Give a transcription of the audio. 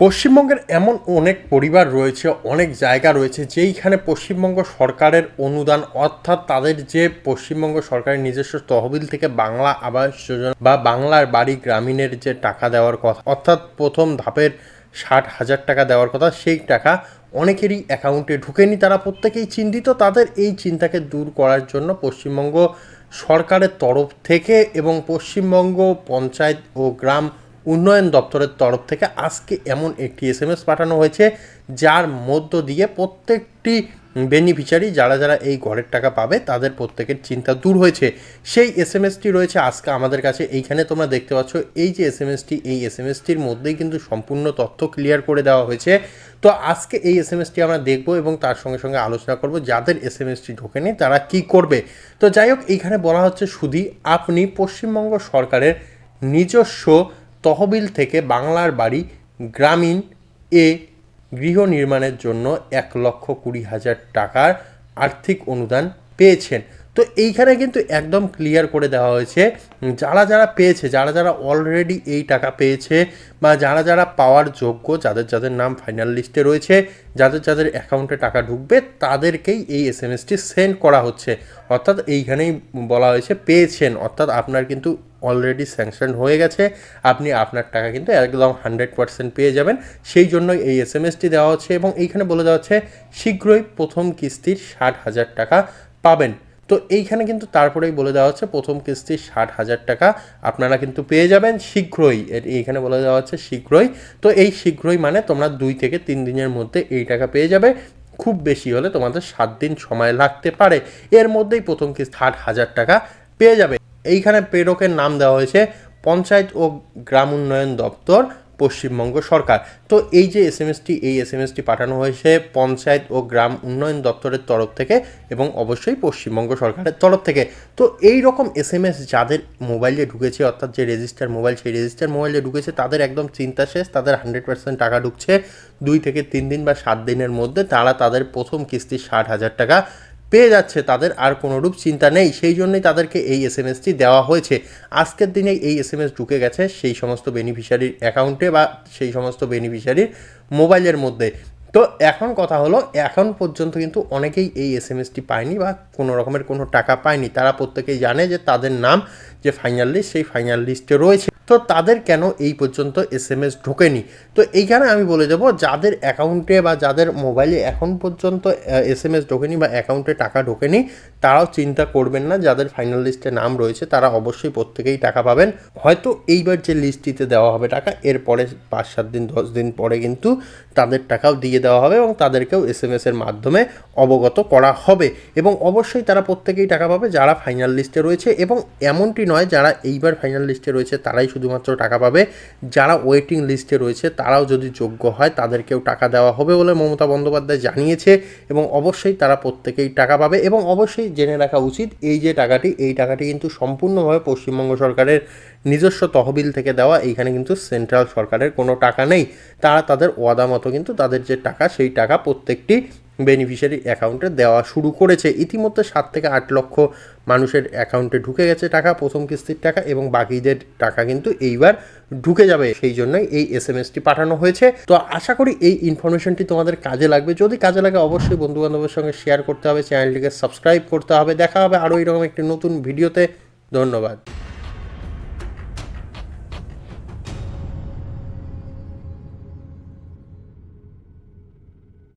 পশ্চিমবঙ্গের এমন অনেক পরিবার রয়েছে, অনেক জায়গা রয়েছে যেইখানে পশ্চিমবঙ্গ সরকারের অনুদান অর্থাৎ তাদের যে পশ্চিমবঙ্গ সরকারের নিজস্ব তহবিল থেকে বাংলা আবাস যোজনা বা বাংলার বাড়ি গ্রামীণের যে টাকা দেওয়ার কথা, অর্থাৎ প্রথম ধাপের ষাট হাজার টাকা দেওয়ার কথা, সেই টাকা অনেকেরই অ্যাকাউন্টে ঢুকেনি। তারা প্রত্যেকেই চিন্তিত। তাদের এই চিন্তাকে দূর করার জন্য পশ্চিমবঙ্গ সরকারের তরফ থেকে এবং পশ্চিমবঙ্গ পঞ্চায়েত ও গ্রাম উন্নয়ন দপ্তরের তরফ থেকে আজকে এমন একটি এস এম এস পাঠানো হয়েছে, যার মধ্য দিয়ে প্রত্যেকটি বেনিফিশিয়ারি যারা যারা এই ঘরের টাকা পাবে তাদের প্রত্যেকের চিন্তা দূর হয়েছে। সেই এস এম এসটি রয়েছে আজকে আমাদের কাছে। এইখানে তোমরা দেখতে পাচ্ছ, এই যে এস এম এসটি এই এস এম এসটির মধ্যেই কিন্তু সম্পূর্ণ তথ্য ক্লিয়ার করে দেওয়া হয়েছে। তো আজকে এই এস এম এসটি আমরা দেখব এবং তার সঙ্গে সঙ্গে আলোচনা করব যাদের এস এম এসটি ঢোকেনি তারা কি করবে। তো যাই হোক, এইখানে বলা হচ্ছে শুধু আপনি পশ্চিমবঙ্গ সরকারের নিজস্ব তহবিল থেকে বাংলার বাড়ি গ্রামীণ এ গৃহ নির্মাণের জন্য এক লক্ষ কুড়ি হাজার টাকার আর্থিক অনুদান পেয়েছেন। তো এইখানে কিন্তু একদম ক্লিয়ার করে দেওয়া হয়েছে, যারা যারা পেয়েছে, যারা যারা অলরেডি এই টাকা পেয়েছে বা যারা যারা পাওয়ার যোগ্য, যাদের যাদের নাম ফাইনাল লিস্টে রয়েছে, যাদের যাদের অ্যাকাউন্টে টাকা ঢুকবে, তাদেরকেই এই এস এম এসটি সেন্ড করা হচ্ছে। অর্থাৎ এইখানেই বলা হয়েছে পেয়েছেন, অর্থাৎ আপনার কিন্তু অলরেডি স্যাংশন হয়ে গেছে, আপনি আপনার টাকা কিন্তু একদম হান্ড্রেড পার্সেন্ট পেয়ে যাবেন। সেই জন্যই এই এস এম এসটি দেওয়া হচ্ছে এবং এইখানে বলে দেওয়া হচ্ছে, শীঘ্রই প্রথম কিস্তির ষাট হাজার টাকা পাবেন। তো এইখানে কিন্তু তারপরেই বলে দেওয়া হচ্ছে, প্রথম কিস্তির ষাট হাজার টাকা আপনারা কিন্তু পেয়ে যাবেন শীঘ্রই। এইখানে বলে দেওয়া হচ্ছে, শীঘ্রই। তো এই শীঘ্রই মানে তোমরা দুই থেকে তিন দিনের মধ্যে এই টাকা পেয়ে যাবে। খুব বেশি হলে তোমাদের সাত দিন সময় লাগতে পারে। এর মধ্যেই প্রথম কিস্তি ষাট হাজার টাকা পেয়ে যাবে। এইখানে প্রেরকের নাম দেওয়া হয়েছে পঞ্চায়েত ও গ্রাম উন্নয়ন দপ্তর, পশ্চিমবঙ্গ সরকার। তো এই যে এস এম এসটি এই এস এম এসটি পাঠানো হয়েছে পঞ্চায়েত ও গ্রাম উন্নয়ন দপ্তরের তরফ থেকে এবং অবশ্যই পশ্চিমবঙ্গ সরকারের তরফ থেকে। তো এই রকম এস এম এস যাদের মোবাইলে ঢুকেছে, অর্থাৎ যে রেজিস্টার মোবাইল সেই রেজিস্টার মোবাইলে ঢুকেছে, তাদের একদম চিন্তা শেষ, তাদের হান্ড্রেড পার্সেন্ট টাকা ঢুকছে। দুই থেকে তিন দিন বা সাত দিনের মধ্যে তারা তাদের প্রথম কিস্তি ষাট হাজার টাকা পেয়ে যাচ্ছে, তাদের আর কোনোরূপ চিন্তা নেই। সেই জন্যই তাদেরকে এই এস এম এসটি দেওয়া হয়েছে। আজকের দিনে এই এস এম এস ঢুকে গেছে সেই সমস্ত বেনিফিশিয়ারির অ্যাকাউন্টে বা সেই সমস্ত বেনিফিশিয়ারির মোবাইলের মধ্যে। তো এখন কথা হলো, এখন পর্যন্ত কিন্তু অনেকেই এই এস এম এসটি পায়নি বা কোনো রকমের কোনো টাকা পায়নি। তারা প্রত্যেকেই জানে যে তাদের নাম যে ফাইনাল লিস্ট সেই ফাইনাল লিস্টে রয়েছে। তো তাদের কেন এই পর্যন্ত এস এম এস ঢোকেনি? তো এইখানে আমি বলে দেবো, যাদের অ্যাকাউন্টে বা যাদের মোবাইলে এখন পর্যন্ত এস এম এস ঢোকেনি বা অ্যাকাউন্টে টাকা ঢোকেনি, তারাও চিন্তা করবেন না, যাদের ফাইনাল লিস্টে নাম রয়েছে, তারা অবশ্যই প্রত্যেকেই টাকা পাবেন। হয়তো এইবার যে লিস্টটিতে দেওয়া হবে টাকা, এরপরে পাঁচ সাত দিন, দশ দিন পরে কিন্তু তাদের টাকাও দিয়ে দেওয়া হবে এবং তাদেরকেও এস এম এসের মাধ্যমে অবগত করা হবে। এবং অবশ্যই তারা প্রত্যেকেই টাকা পাবে যারা ফাইনাল লিস্টে রয়েছে এবং এমনটি নয় যারা এইবার ফাইনাল লিস্টে রয়েছে তারাই শুধুমাত্র টাকা পাবে। যারা ওয়েটিং লিস্টে রয়েছে তারাও যদি যোগ্য হয় তাদেরকেও টাকা দেওয়া হবে বলে মমতা বন্দ্যোপাধ্যায় জানিয়েছে এবং অবশ্যই তারা প্রত্যেকেই টাকা পাবে এবং অবশ্যই জেনে রাখা উচিত এই যে টাকাটি, এই টাকাটি কিন্তু সম্পূর্ণভাবে পশ্চিমবঙ্গ সরকারের নিজস্ব তহবিল থেকে দেওয়া। এইখানে কিন্তু সেন্ট্রাল সরকারের কোনো টাকা নেই। তারা তাদের ওয়াদা মতো কিন্তু তাদের যে টাকা, সেই টাকা প্রত্যেকটি বেনিফিশিয়ারি অ্যাকাউন্টে দেওয়া শুরু করেছে। ইতিমধ্যে সাত থেকে আট লক্ষ মানুষের অ্যাকাউন্টে ঢুকে গেছে টাকা, প্রথম কিস্তির টাকা এবং বাকিদের টাকা কিন্তু এইবার ঢুকে যাবে। সেই জন্যই এই এস এম এসটি পাঠানো হয়েছে। তো আশা করি এই ইনফরমেশনটি তোমাদের কাজে লাগবে। যদি কাজে লাগে, অবশ্যই বন্ধু বান্ধবের সঙ্গে শেয়ার করতে হবে চ্যানেলটিকে সাবস্ক্রাইব করতে হবে। দেখা হবে আরও এরকম একটি নতুন ভিডিওতে ধন্যবাদ।